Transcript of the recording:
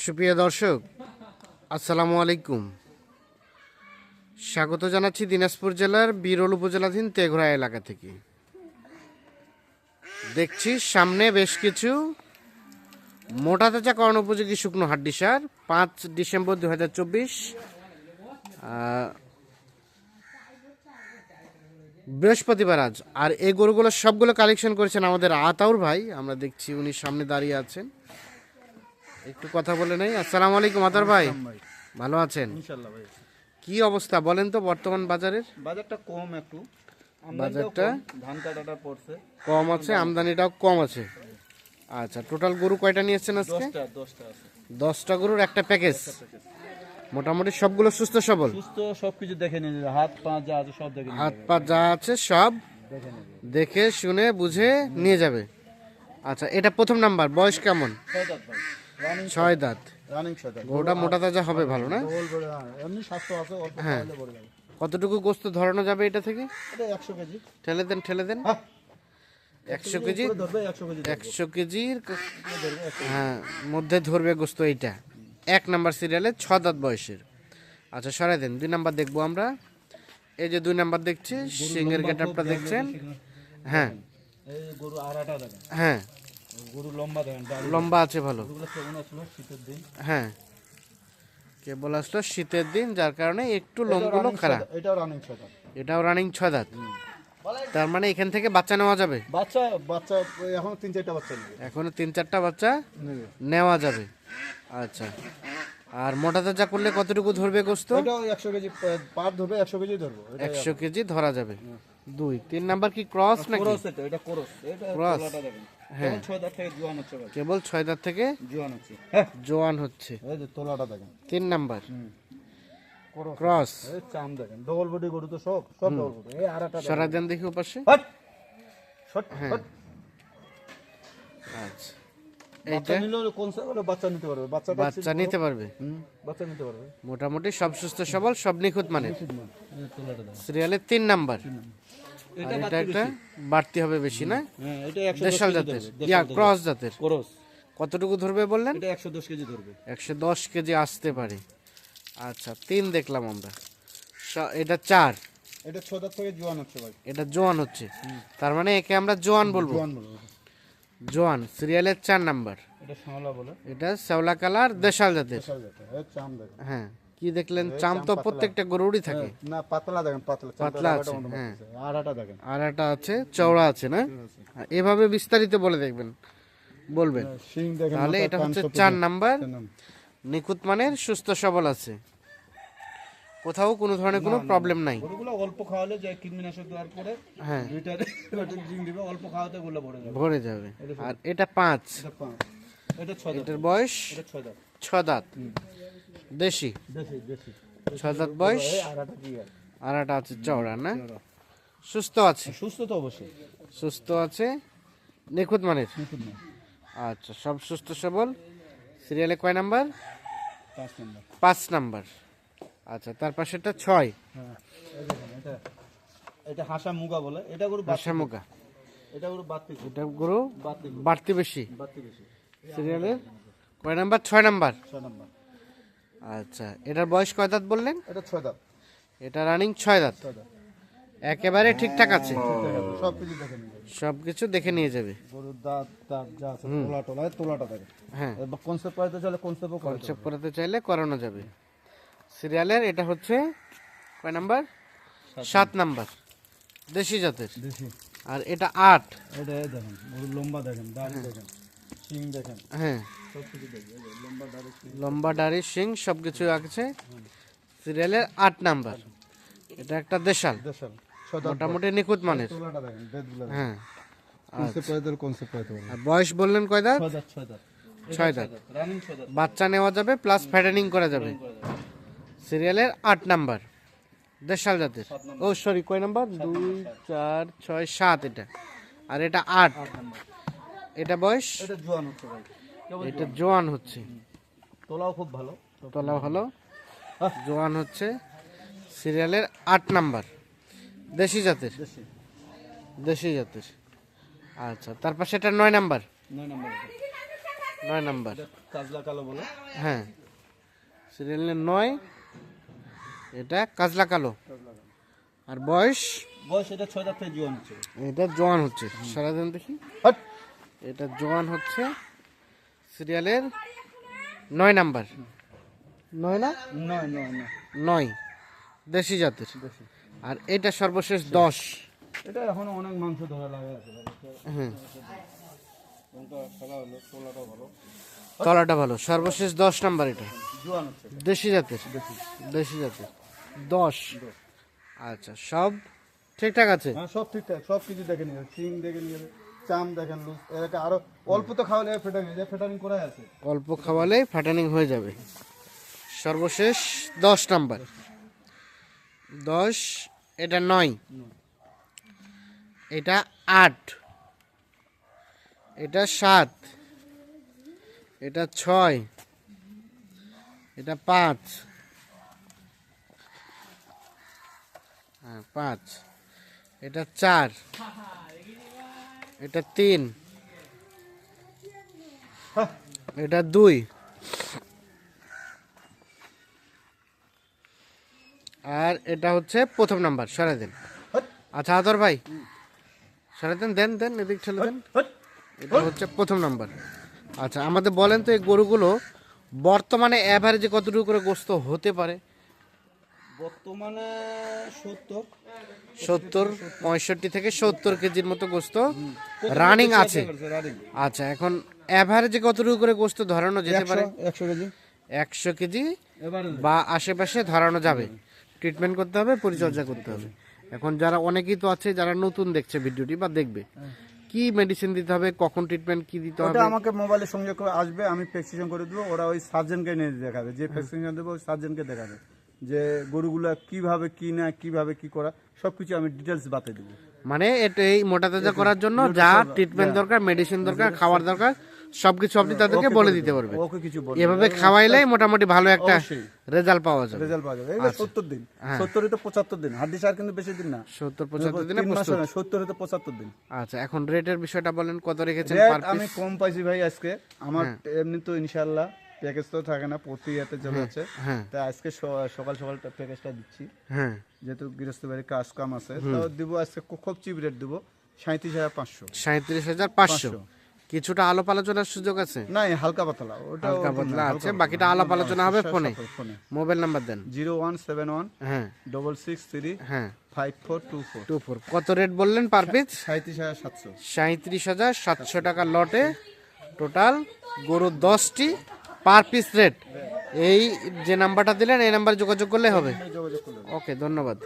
সুপ্রিয় দর্শক, আসসালামু আলাইকুম। স্বাগত জানাচ্ছি দিনাজপুর জেলার বিরল উপজেলাধীন তেঘরা এলাকা থেকে। দেখছি সামনে বেশ কিছু মোটা তাজা করণ উপযোগী শুকনো হাড্ডি সার, পাঁচ ডিসেম্বর দু হাজার চব্বিশ বৃহস্পতিবার আজ। আর এই গরুগুলো সবগুলো কালেকশন করেছেন আমাদের আতাউর ভাই, আমরা দেখছি উনি সামনে দাঁড়িয়ে আছেন। একটু কথা বলে নেই। আসসালামু আলাইকুম আতার ভাই। ভালো আছেন? ইনশাল্লাহ ভাই। কি অবস্থা বলেন তো বর্তমান বাজারের? বাজারটা কম একটু। বাজারটা? ধান কাটাটা পড়ছে। কম আছে আমদানিটাও কম আছে। আচ্ছা টোটাল গরু কয়টা নিয়ে এসছেন আজকে? দশটা গরুর একটা প্যাকেজ। মোটামুটি সবগুলো সুস্থ সবল? সুস্থ সবকিছু দেখে নিয়ে যাবে হাত পা যা আছে সব দেখে হাত পা যা আছে সব দেখে দেখে শুনে বুঝে নিয়ে যাবে। আচ্ছা এটা প্রথম নাম্বার বয়স কেমন? ছয় দাঁত। রানিং ছয় গরুটা মোটা তাজা হবে ভালো না? হ্যাঁ, এমনি স্বাস্থ্য আছে অল্প হ্যাঁ। কতটুকু গোস্ত ধরানো যাবে এটা থেকে? এটা কেজি। ঠেলে দেন ঠেলে দেন। হ্যাঁ। একশো কেজি? একশো কেজির হ্যাঁ মধ্যে ধরবে গোস্ত এইটা। এক নাম্বার সিরিয়ালে ছ দাঁত বয়সের। আচ্ছা সরাই দেন দুই নাম্বার দেখব আমরা। এই যে দুই নাম্বার দেখছি সিংহের গেটআপটা দেখছেন? হ্যাঁ। হ্যাঁ। গরু লম্বা লম্বা আছে ভালো। শীতের দিন? হ্যাঁ। কেবল আসলো শীতের দিন যার কারণে একটু লোমগুলো খারাপ এটাও রানিং ছয় দাঁত। এটাও রানিং ছ দাঁত তার মানে এখান থেকে বাচ্চা নেওয়া যাবে? বাচ্চা বাচ্চা এখন তিন চারটা বাচ্চা নেবে। এখনও তিন চারটা বাচ্চা নেওয়া যাবে। আচ্ছা। আর মোটা তাজা করলে কতটুকু ধরবে গোস্ত? একশো কেজি পার ধরবে একশো কেজি ধরবো। একশো কেজি ধরা যাবে। দুই তিন নাম্বার কি ক্রস নাকি? কোরস এটা কোরস হ্যাঁ। কেবল ছয় দাঁত থেকে জোয়ান হচ্ছে কেবল ছয় দাঁত থেকে জোয়ান হচ্ছে। হ্যাঁ জোয়ান হচ্ছে। এই যে তোলাটা দেখেন। তিন নাম্বার। ক্রস। এই চাম দেখেন। ডবল বডি গরু তো সব সব ডবল বডি এই আড়াটা দেখেন। দেন দেখি ওপাশে। শট হ্যাঁ। আচ্ছা। এইটা? কোন বাচ্চা নিতে পারবে? বাচ্চা নিতে পারবে। বাচ্চা নিতে পারবে। মোটামুটি সব সুস্থ সবল সব নিখুঁত মানে এই তোলাটা দেখেন। সিরিয়ালের তিন নাম্বার। এটা একটা বাড়তি হবে বেশি না? হ্যাঁ দেশাল জাতের। ক্রস জাতের। কোরস। কতটুকু ধরবে বললেন? এটা একশো দশ কেজি ধরবে। একশো দশ কেজি আসতে পারে। আচ্ছা তিন দেখলাম আমরা। এটা চার। এটা দাঁত থেকে জোয়ান হচ্ছে ভাই। এটা জোয়ান হচ্ছে। তার মানে একে আমরা জোয়ান বলব। জোয়ান বলব। জোয়ান সিরিয়ালের চার নাম্বার। এটা শ্যামলা বলে। এটা শ্যাওলা কালার দেশাল জাতের। হ্যাঁ। কি দেখলেন? চাম তো প্রত্যেকটা গরুরই থাকে। না পাতলা দেখেন পাতলা। পাতলা আছে, হ্যাঁ। আড়াটা দেখেন। আর একটা আছে চওড়া আছে না? এভাবে বিস্তারিত বলে দেখবেন বলবেন। তাহলে এটা হচ্ছে চার নাম্বার। নিখুঁত মানের সুস্থ সবল আছে। কোথাও কোনো ধরনের কোনো প্রবলেম নাই। গরুগুলো অল্প খাওয়ালে যে কীটনাশক দেওয়ার পরে হ্যাঁ। দুইটা জিং দিবে অল্প খাওয়াতে গুলো ভরে যাবে। ভরে যাবে। আর এটা পাঁচ। এটা পাঁচ। এটা ছয় দাঁত। এটার বয়স এটা ছয় দাঁত। ছ দাঁত। দেশি? দেশি দাঁত বয়স? আর? একটা আছে চওড়া না? সুস্থ আছে? সুস্থ তো অবশ্যই। সুস্থ আছে। নিখুঁত মানের? আচ্ছা সব সুস্থ সবল। সিরিয়ালে কয় নাম্বার? পাঁচ নম্বর। আচ্ছা তার পাশেরটা ছয়। হ্যাঁ এটা হাসা মুগা বলে। এটা গরু বাত শামুকা এটা গরু। বাতি এটা গরু বাড়তি বেশি। বাতি বেশি। সিরিয়ালের কয় নাম্বার? ছয় নাম্বার। ছয় নম্বর। আচ্ছা এটার বয়স কয় দাঁত বললেন? এটা ছয় দাঁত। এটা রানিং ছয় দাঁত? একেবারে ঠিকঠাক আছে? সব কিছু দেখে নিবে সব কিছু দেখে নিয়ে যাবে। গরুর দাঁত দাঁত যা আছে তোলা টোলা তোলাটা দেখে। হ্যাঁ। কনসেপ্ট পাইতে চলে কনসেপ্টও কনসেপ্ট করাতে চাইলে করানো যাবে। সিরিয়ালের এটা হচ্ছে কয় নাম্বার? সাত নাম্বার। দেশি জাতের। দেখি আর এটা আট। এটা দেখেন গরুর লম্বা দেখেন দাড়ি দেখেন। শিং দেখেন। হ্যাঁ। লম্বা দাড়ি শিং সব কিছু আছে। সিরিয়ালের আট নাম্বার। এটা একটা দেশাল। দেশাল। মোটামুটি নিখুঁত মানের। তোলাটা দেখেন বেদগুলো হ্যাঁ। আর বয়স বললেন কয় দাঁত? ছয় দাঁত বাচ্চা নেওয়া যাবে প্লাস ফ্যাটেনিং করা যাবে। সিরিয়ালের আট নাম্বার। দেশাল জাতের। ও সরি কয় নাম্বার? দুই চার ছয় সাত এটা। আর এটা আট। এটা বয়স? এটা জোয়ান হচ্ছে ভাই। এটা জোয়ান? হচ্ছে। তোলাও খুব ভালো। তলা ভালো। জোয়ান হচ্ছে সিরিয়ালের আট নাম্বার। দেশি জাতের। দেশি। দেশি জাতের। আচ্ছা তার পাশে এটা নয় নাম্বার। নয় নম্বর নয় নাম্বার। কাজলা কালো বলে। হ্যাঁ। সিরিয়াল নয় এটা কাজলা কালো। আর বয়স? বয়স এটা ছয় থেকে জোয়ান হচ্ছে। এটা জোয়ান হচ্ছে। সারাদিন দেখি। হট! এটা জোয়ান হচ্ছে সিরিয়ালের নয় নাম্বার। নয় না? নয় নয় নয়। নয়। দেশি জাতের। আর এটা সর্বশেষ দশ। এটা এখন অনেক মাংস ধরা লাগে আছে হ্যাঁ তোলাটা ভালো। সর্বশেষ দশ নাম্বার এটা। জোয়ান দেশি জাতের। দেশি। জাতের। দশ। আচ্ছা সব ঠিকঠাক আছে? হ্যাঁ সব ঠিকঠাক। সব কিছু দেখে নিয়ে সিং দেখে নিয়ে চাম দেখেন লুজ। এলাকা আরও অল্প তো খাওয়ালে ফেটানি যে ফেটানি করাই আছে? অল্প খাওয়ালে ফাটানিং হয়ে যাবে। সর্বশেষ দশ নাম্বার। দশ, এটা নয়। এটা আট। এটা সাত। এটা ছয়। এটা পাঁচ। হ্যাঁ পাঁচ। এটা চার। এটা তিন। এটা দুই। আর এটা হচ্ছে প্রথম নাম্বার সরে দেন আচ্ছা আদর ভাই। সরে দেন দেন দেন এদিক ঠেলে দেন। এটা হচ্ছে প্রথম নাম্বার। আচ্ছা আমাদের বলেন তো এই গরুগুলো বর্তমানে অ্যাভারেজে কতটুকু করে গোস্ত হতে পারে? বর্তমানে সত্তর। সত্তর পঁয়ষট্টি থেকে সত্তর কেজির মতো গোস্ত রানিং আছে। আচ্ছা এখন অ্যাভারেজে কতটুকু করে গোস্ত ধরানো যেতে পারে? একশো কেজি। একশো কেজি বা আশেপাশে ধরানো যাবে। ট্রিটমেন্ট করতে হবে পরিচর্যা করতে হবে। এখন যারা অনেকেই তো আছে যারা নতুন দেখছে ভিডিওটি বা দেখবে কি মেডিসিন দিতে হবে কখন ট্রিটমেন্ট কি দিতে হবে? আমাকে মোবাইলে সংযোগ করে আসবে আমি প্রেসক্রিপশন করে দেবো ওরা ওই সার্জনকে নিয়ে দেখাবে। যে প্রেসক্রিপশন দেবো ওই সার্জনকে দেখাবে। যে গরুগুলা কীভাবে কি না কীভাবে কি করা সবকিছু আমি ডিটেলস বাতিয়ে দেবো। মানে এটা এই মোটা তাজা করার জন্য যা ট্রিটমেন্ট দরকার মেডিসিন দরকার খাওয়ার দরকার সবকিছু আপনি তাদেরকে বলে দিতে পারবে ওকে কিছু বল এভাবে খাওয়াইলেই মোটামুটি ভালো একটা রেজাল্ট পাওয়া যাবে। রেজাল্ট পাওয়া যাবে। এবার সত্তর দিন। সত্তর তো পঁচাত্তর দিন। হাড্ডি সার কিন্তু বেশি দিন না। সত্তর পঁচাত্তর দিনে প্রস্তুত। হয় না সত্তর হতে পঁচাত্তর দিন। আচ্ছা এখন রেটের বিষয়টা বলেন কত রেখেছেন পার আমি কম পাইছি ভাই আজকে। আমার এমনি তো ইনশাল্লাহ প্যাকেজ তো থাকে না প্রতি ইয়েতে চলে যাচ্ছে হ্যাঁ। তাই আজকে সকাল সকাল প্যাকেজটা দিচ্ছি। হ্যাঁ। যেহেতু গৃহস্থ বাড়ির কাজ কাম আছে তাও দিব আজকে খুব- চিপ রেট দিব সাঁত্রিশ হাজার পাঁচশো। সাঁত্রিশ হাজার পাঁচশো। কিছুটা আলোপ আলোচনার সুযোগ আছে? না হালকা পাতলা ওটা হালকা পাতলা আছে বাকিটা আলাপ আলোচনা হবে ফোনে। ফোনে। মোবাইল নাম্বার দেন। জিরো ওয়ান সেভেন ওয়ান হ্যাঁ। ডবল সিক্স থ্রি হ্যাঁ। Five four two four. Two four. কত রেট বললেন পার পিস? সাঁত্রিশ হাজার সাতশো। সাঁত্রিশ হাজার সাতশো টাকা লটে টোটাল। গরু দশটি পার পিস রেট। এই যে নাম্বারটা দিলেন এই নাম্বারে যোগাযোগ করলে হবে। ওকে ধন্যবাদ।